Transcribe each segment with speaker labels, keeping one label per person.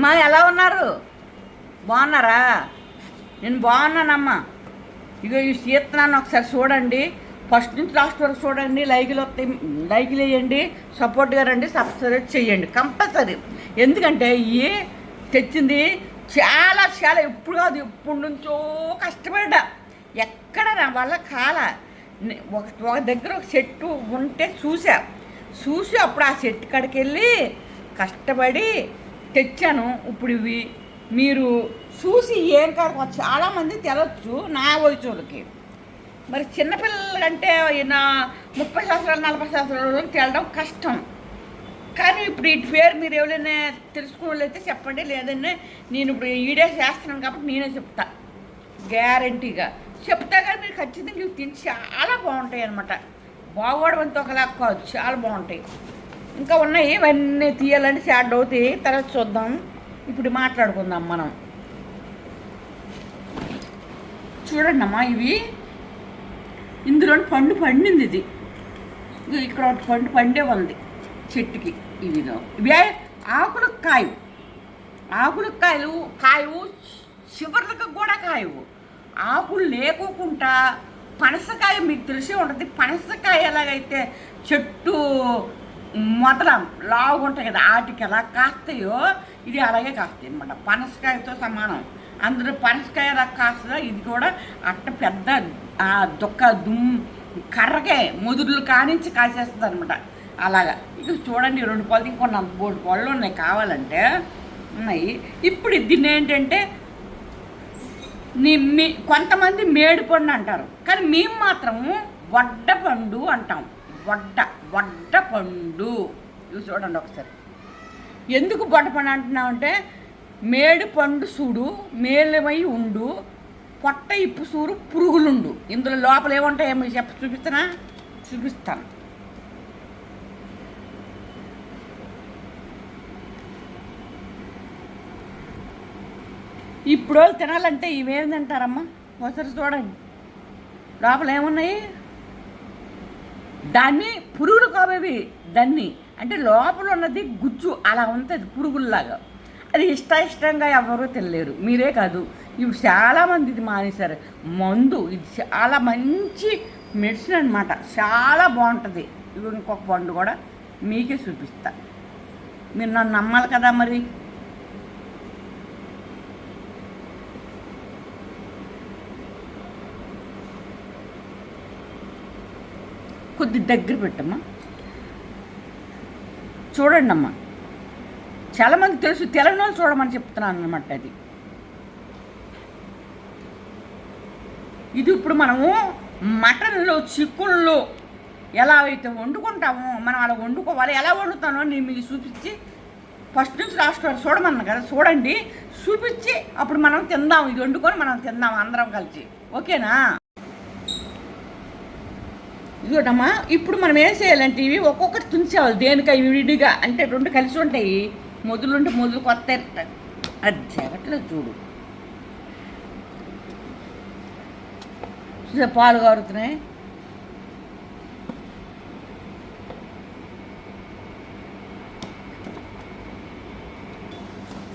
Speaker 1: అమ్మా ఎలా ఉన్నారు? బాగున్నారా? నేను బాగున్నానమ్మా. ఇగో ఈ సీతనాన్ని ఒకసారి చూడండి. ఫస్ట్ నుంచి లాస్ట్ వరకు చూడండి. లైకులు వస్తాయి. లైకులు వేయండి. సపోర్ట్గా రండి. సబ్స్క్రైబ్ చేయండి. కంపల్సరీ. ఎందుకంటే ఈ తెచ్చింది చాలా చాలా ఎప్పుడు కాదు. ఇప్పుడు నుంచో కష్టపడ్డా. ఎక్కడ నా వల్ల కాల. ఒక ఒక దగ్గర ఒక చెట్టు ఉంటే చూసా చూసి అప్పుడు ఆ చెట్టు కాడికి వెళ్ళి కష్టపడి తెచ్చాను. ఇప్పుడు ఇవి మీరు చూసి ఏం కాదు. చాలామంది తెలవచ్చు నా వయసులకి మరి చిన్నపిల్లలంటే ఈయన ముప్పై సంవత్సరాలు నలభై సంవత్సరాలు తేలడం కష్టం. కానీ ఇప్పుడు ఇటు పేరు మీరు ఎవరైనా తెలుసుకోవాలైతే చెప్పండి. లేదంటే నేను ఇప్పుడు ఈడే చేస్తున్నాను కాబట్టి నేనే చెప్తా. గ్యారంటీగా. చెప్తా కానీ మీరు ఖచ్చితంగా ఇవి తిని చాలా బాగుంటాయి అనమాట బాగోవడం అంతా ఒకలా కాదు. చాలా బాగుంటాయి. ఇంకా ఉన్నాయి ఇవన్నీ తీయాలంటే షార్ట్ అవుతాయి తర్వాత చూద్దాం. ఇప్పుడు మాట్లాడుకుందాం మనం. చూడండి అమ్మా ఇవి. ఇందులో పండు పండింది ఇది. ఇక్కడ ఒకటి పండు పండే ఉంది చెట్టుకి. ఇవి ఇవే ఆకులకు కాయవు ఆకులు కాయలు కాయవు చివరికి కూడా కాయవు. ఆకులు లేకోకుండా పనసకాయ మీకు తెలిసే ఉంటుంది. పనసకాయ ఎలాగైతే చెట్టు మొదల లావుగా కదా వాటికి ఎలా కాస్తాయో ఇది అలాగే కాస్తాయి అనమాట పనసకాయతో సమానం. అందులో పనసకాయ ఎలా కాస్తుందో ఇది కూడా అట్ట పెద్ద ఆ దుమ్ కర్రకే ముదురులు కానించి కాసేస్తుంది అనమాట అలాగా. ఇక చూడండి రెండు పళ్ళు ఇంకొన్న మూడు పళ్ళు ఉన్నాయి కావాలంటే ఉన్నాయి. ఇప్పుడు దీన్ని ఏంటంటే నీ మీ కొంతమంది మేడిపండు అంటారు. కానీ మేము మాత్రము వడ్డ పండు అంటాం. వడ్డ వడ్డ పండు. ఇవి చూడండి ఒకసారి. ఎందుకు బొడ్డ పండు అంటున్నామంటే మేడు పండు చూడు మేలమై ఉండు పొట్ట ఇప్పు సూరు పురుగులుండు. ఇందులో లోపల ఏముంటాయేమో చెప్ప చూపిస్తానా చూపిస్తాను. ఇప్పుడు తినాలంటే ఇవేందంటారమ్మా? ఒకసారి చూడండి. లోపల ఏమున్నాయి? దాన్ని పురుగులు కాబేవి దాన్ని. అంటే లోపల ఉన్నది గుజ్జు అలా ఉంటుంది పురుగుల్లాగా. అది ఇష్ట ఇష్టంగా ఎవరూ తినలేరు. మీరే కాదు. ఇవి చాలామంది ఇది మానేశారు. మందు ఇది చాలా మంచి మెడిసిన్ అనమాట చాలా బాగుంటుంది. ఇంకొక పండు కూడా మీకే చూపిస్తా. మీరు నన్ను నమ్మాలి కదా మరి? కొద్ది దగ్గర పెట్టమ్మా. చూడండి అమ్మా చాలామంది తెలుసు తెలంగాణ చూడమని చెప్తున్నాను అనమాట అది. ఇది ఇప్పుడు మనము మటన్లో చిక్కుల్లో ఎలా అయితే వండుకుంటామో మనం అలా వండుకోవాలి. ఎలా వండుతానో నేను మీకు చూపించి ఫస్ట్ నుంచి లాస్ట్ వరకు చూడమన్నా కదా చూడండి. చూపించి అప్పుడు మనం తిందాం ఇది వండుకొని మనం తిందాం అందరం కలిసి. ఓకేనా? ఇదిగోటమ్మా ఇప్పుడు మనం ఏం చేయాలంటే ఇవి ఒక్కొక్కటి తుంచేవాలి దేనికై విడిగా. అంటే రెండు కలిసి ఉంటాయి. మొదలు ఉంటే మొదలు కొత్త అది అట్లా చూడు. చూసే పాలు కారుతున్నాయి?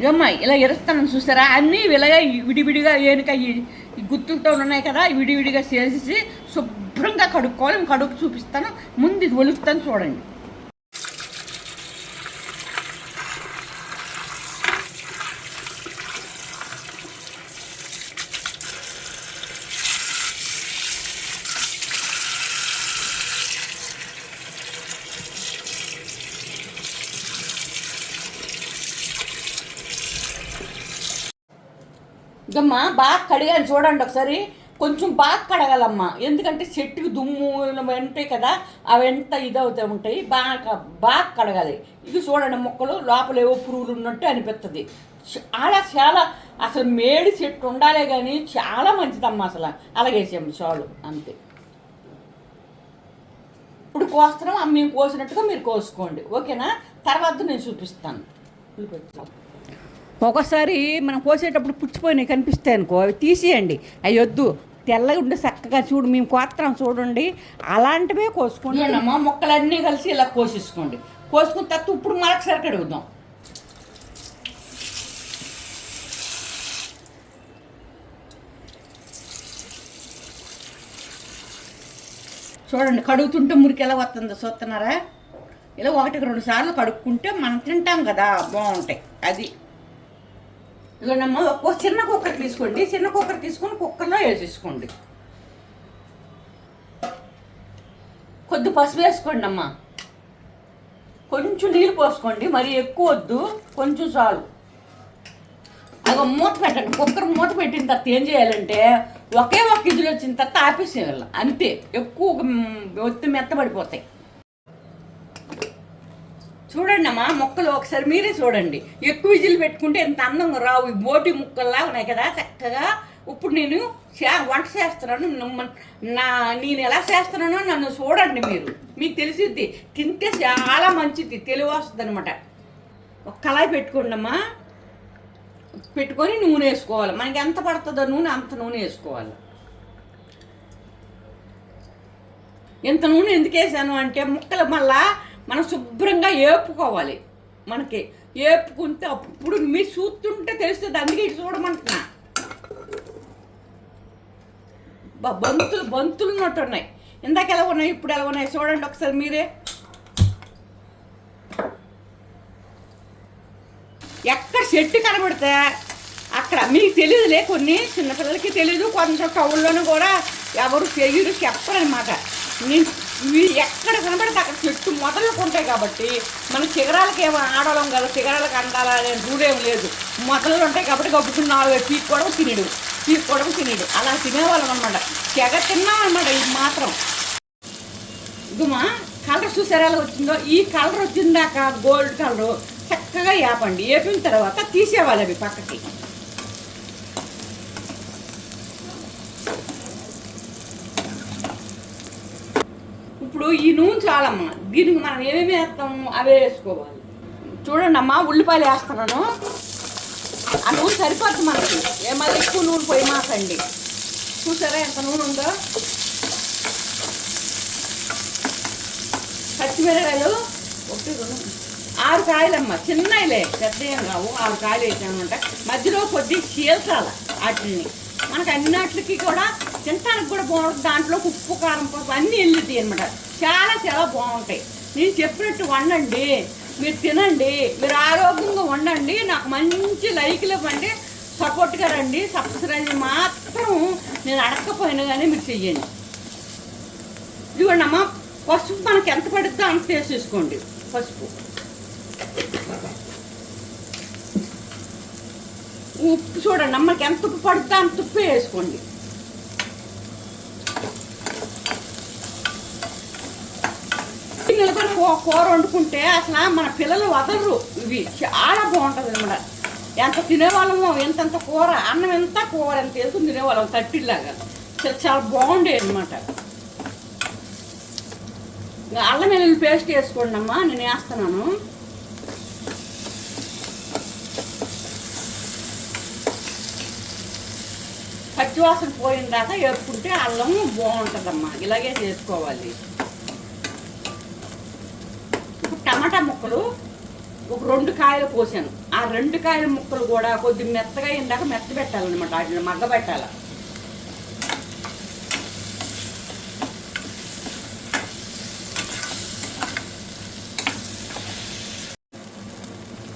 Speaker 1: ఇదమ్మా ఇలా ఇరుస్తాను చూసారా? అన్నీ ఇలాగా విడివిడిగా ఏనుక ఈ గుర్తులతో ఉన్నాయి కదా విడివిడిగా చేసేసి కడుక్కోవాలి కడుక్కు చూపిస్తాను. ముందు ఇది చూడండి. ఇదమ్మా బాగా కడిగాను చూడండి ఒకసారి. కొంచెం బాగా కడగాలమ్మా. ఎందుకంటే చెట్టుకి దుమ్ము ఉంటాయి కదా అవి ఎంత ఇదవుతూ ఉంటాయి బాగా బాగా కడగాలి. ఇది చూడండి మొక్కలు లోపల ఏవో పురుగులు ఉన్నట్టు అనిపిస్తుంది చాలా చాలా అసలు మేడి చెట్టు ఉండాలే కానీ చాలా మంచిదమ్మా అసలు. అలాగేసాము చాలు అంతే. ఇప్పుడు కోస్తున్నాం అమ్మ మేము కోసినట్టుగా మీరు కోసుకోండి. ఓకేనా? తర్వాత నేను చూపిస్తాను. ఒకసారి మనం కోసేటప్పుడు పుచ్చిపోయినాయి కనిపిస్తాయి అనుకో అవి తీసేయండి. అవి వద్దు తెల్లగా ఉండి చక్కగా చూడు మేము కోస్తాం చూడండి. అలాంటివే కోసుకోండి అమ్మా మొక్కలన్నీ కలిసి ఇలా కోసేసుకోండి. కోసుకున్న తర్వాత ఇప్పుడు మరొకసారి కడుగుదాం. చూడండి కడుగుతుంటే మురికి ఎలా వస్తుందో చూస్తున్నారా? ఇలా ఒకటికి రెండు సార్లు కడుక్కుంటే మనం తింటాం కదా బాగుంటాయి. అది. ఇదిగోనమ్మా ఒక్కో చిన్న కుక్కర్ తీసుకోండి. చిన్న కుక్కర్ తీసుకొని కుక్కర్లో వేసేసుకోండి. కొద్ది పసుపు వేసుకోండి అమ్మా. కొంచెం నీళ్ళు పోసుకోండి. మరి ఎక్కువ వద్దు. కొంచెం చాలు. అగో మూత పెట్టండి. కుక్కర్ మూత పెట్టిన తర్వాత ఏం చేయాలంటే ఒకే ఒక ఇదిలో వచ్చిన తర్వాత ఆపేసేయాలి. అంతే. ఎక్కువ ఒత్తి మెత్తబడిపోతాయి. చూడండి అమ్మా మొక్కలు ఒకసారి మీరే చూడండి. ఎక్కువ విజిల్ పెట్టుకుంటే ఎంత అందంగా రావు. ఈ బోటి ముక్కల్లా ఉన్నాయి కదా చక్కగా. ఇప్పుడు నేను చే- వంట చేస్తున్నాను. నా నేను ఎలా చేస్తున్నానో నన్ను చూడండి మీరు. మీకు తెలిసిద్ది తింటే చాలా మంచిది తెలివి వస్తుంది అనమాట ఒక కళాయి పెట్టుకోండమ్మా. పెట్టుకొని నూనె వేసుకోవాలి. మనకి ఎంత పడుతుందో నూనె అంత నూనె వేసుకోవాలి. ఇంత నూనె ఎందుకు వేసాను అంటే ముక్కలు మళ్ళా మనం శుభ్రంగా ఏపుకోవాలి. మనకి ఏపుకుంటే అప్పుడు మీ చూస్తుంటే తెలుస్తుంది అందుకే ఇటు చూడమంటున్నా. బంతులు బంతులు ఉన్నట్టు ఉన్నాయి. ఇందాక ఎలా ఉన్నాయి ఇప్పుడు ఎలా ఉన్నాయి చూడండి ఒకసారి మీరే. ఎక్కడ చెట్టు కనబడితే అక్కడ మీకు తెలియదులే కొన్ని చిన్నపిల్లలకి తెలియదు కొంచెం కవుల్లోనూ కూడా ఎవరు తెలియదు చెప్పరనమాట నేను ఇవి ఎక్కడ కనబడితే అక్కడ చెట్టు మొదలకు ఉంటాయి కాబట్టి మన చిగరాలకి ఏమో ఆడడం కదా చిగరాలకు అందాలా అనే రూల్ ఏం లేదు. మొదలు ఉంటాయి కాబట్టి గబ్బుకుని నాలుగు పీక్కోవడం తినడు పీక్కోవడం తినడు. అలా తినేవాళ్ళం అనమాట చెగ తిన్నాం అనమాట ఇది మాత్రం. ఇదిమా కలర్ చూసారా ఎలా వచ్చిందో? ఈ కలర్ వచ్చిందాక గోల్డ్ కలరు చక్కగా వేపండి వేపిన తర్వాత తీసేవాలి అవి పక్కకి ఇప్పుడు ఈ నూనె చాలమ్మా. దీనికి మనం ఏమేమి వేస్తాము అవే వేసుకోవాలి. చూడండి అమ్మా ఉల్లిపాయలు వేస్తున్నాను. ఆ నూనె సరిపోద్ది మనకి. ఏమన్నా ఎక్కువ నూనె పోయి మాకండి చూసారా ఎంత నూనె ఉందో? పచ్చిమిరకాయలు ఒకటి రెండు ఆరు కాయలమ్మ. చిన్నయిలే పెద్ద ఏం కావు. ఆరు కాయలు వేసామంట. మధ్యలో కొద్ది చీల్చాలి వాటిని. మనకు అన్నిటికి కూడా తినడానికి కూడా బాగుంటుంది. దాంట్లో ఉప్పు కారం పప్పు అన్నీ వెళ్ళిద్ది అనమాట చాలా చాలా బాగుంటాయి. నేను చెప్పినట్టు వండండి మీరు తినండి మీరు ఆరోగ్యంగా వండండి. నాకు మంచి లైక్లు ఇవ్వండి సపోర్ట్గా రండి. సబ్స్క్రైబ్ మాత్రం నేను అడగకపోయినా కానీ మీరు చెయ్యండి. ఇదిగోండి అమ్మ పసుపు మనకి ఎంత పడుతుందో అంత వేసేసుకోండి పసుపు. ఉప్పు చూడండి అమ్మకి ఎంత ఉప్పు పడితే అంత ఉప్పు వేసుకోండి. నిలబడి కూర వండుకుంటే అసలు మన పిల్లలు వదలరు. ఇవి చాలా బాగుంటుంది అనమాట ఎంత తినేవాళ్ళము ఎంతంత కూర అన్నం ఎంత కూర ఎంత వేసుకుని తినేవాళ్ళం తట్టిలాగా చాలా చాలా బాగుండేది అనమాట అల్లం వెల్లుల్లి పేస్ట్ వేసుకోండి అమ్మా నేను వేస్తున్నాను. పచ్చివాసన పోయిన దాకా వేపుకుంటే అల్లం బాగుంటుందమ్మా. ఇలాగే చేసుకోవాలి. ఇప్పుడు టమాటా ముక్కలు ఒక రెండు కాయలు కోసాను. ఆ రెండు కాయల ముక్కలు కూడా కొద్ది మెత్తగా ఇందాక మెత్త పెట్టాలన్నమాట. వాటిని మగ్గ పెట్టాలి.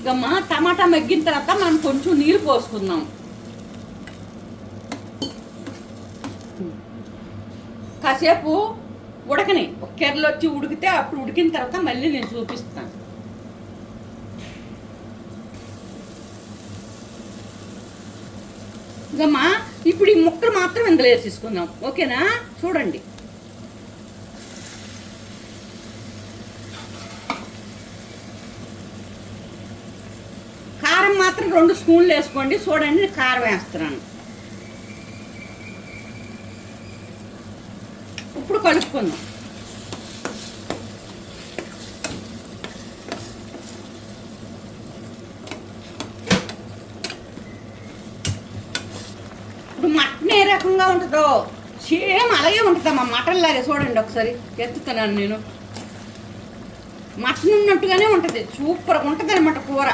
Speaker 1: ఇకమ్మా టమాటా మగ్గిన తర్వాత మనం కొంచెం నీరు పోసుకుందాం. కాసేపు ఉడకని. ఒక కెరలు వచ్చి ఉడికితే అప్పుడు ఉడికిన తర్వాత మళ్ళీ నేను చూపిస్తాను. ఇంకమ్మా ఇప్పుడు ఈ ముక్కలు మాత్రం ఇందులో వేసేసుకుందాం ఓకేనా? చూడండి. కారం మాత్రం రెండు స్పూన్లు వేసుకోండి. చూడండి కారం వేస్తున్నాను. ఇప్పుడు కలుపుకుందాం. ఇప్పుడు మటన్ ఏ రకంగా ఉంటుందో సేమ్ అలాగే ఉంటుందమ్మా మటన్ లాగే. చూడండి ఒకసారి ఎత్తుతున్నాను నేను. మటన్ ఉన్నట్టుగానే ఉంటుంది సూపర్గా ఉంటుంది అనమాట కూర.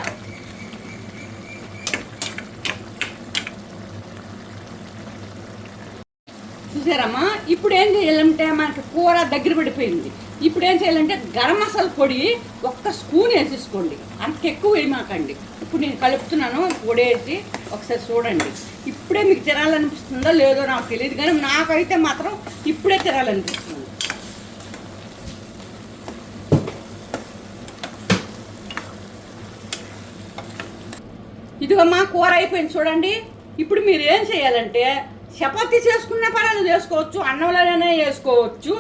Speaker 1: చూసారమ్మా? ఇప్పుడు ఏం చేయాలంటే మనకి కూర దగ్గర పడిపోయింది. ఇప్పుడు ఏం చేయాలంటే గరం మసాలా పొడి ఒక్క స్పూన్ వేసేసుకోండి. అంత ఎక్కువ వేయమాకండి. ఇప్పుడు నేను కలుపుతున్నాను పొడి వేసి ఒకసారి చూడండి. ఇప్పుడే మీకు తినాలనిపిస్తుందో లేదో నాకు తెలియదు కానీ నాకైతే మాత్రం ఇప్పుడే తినాలనిపిస్తుంది. ఇదిగమ్మా కూర అయిపోయింది చూడండి. ఇప్పుడు మీరు ఏం చేయాలంటే చపాతీ చేసుకున్న పర్వాలేదు చేసుకోవచ్చు. అన్నంలోనే వేసుకోవచ్చు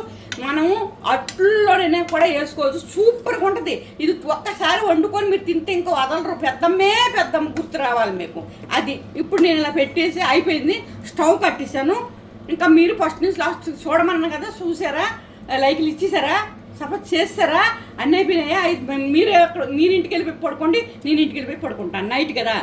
Speaker 1: మనము అట్లలోనే కూడా వేసుకోవచ్చు సూపర్గా ఉంటుంది. ఇది ఒక్కసారి వండుకొని మీరు తింటే ఇంకో వదలరు పెద్దమ్మే పెద్దమ్మ గుర్తు రావాలి మీకు. అది ఇప్పుడు నేను ఇలా పెట్టేసి అయిపోయింది. స్టవ్ కట్టేసాను ఇంకా మీరు ఫస్ట్ నుంచి లాస్ట్ చూడమన్నా కదా చూసారా? లైక్లు ఇచ్చేసారా? సపోజ్ చేస్తారా? అన్నీ అయిపోయినాయా? మీరు మీరు ఇంటికి వెళ్ళిపోయి పడుకోండి నేను ఇంటికి వెళ్ళిపోయి పడుకుంటాను. నైట్ కదా.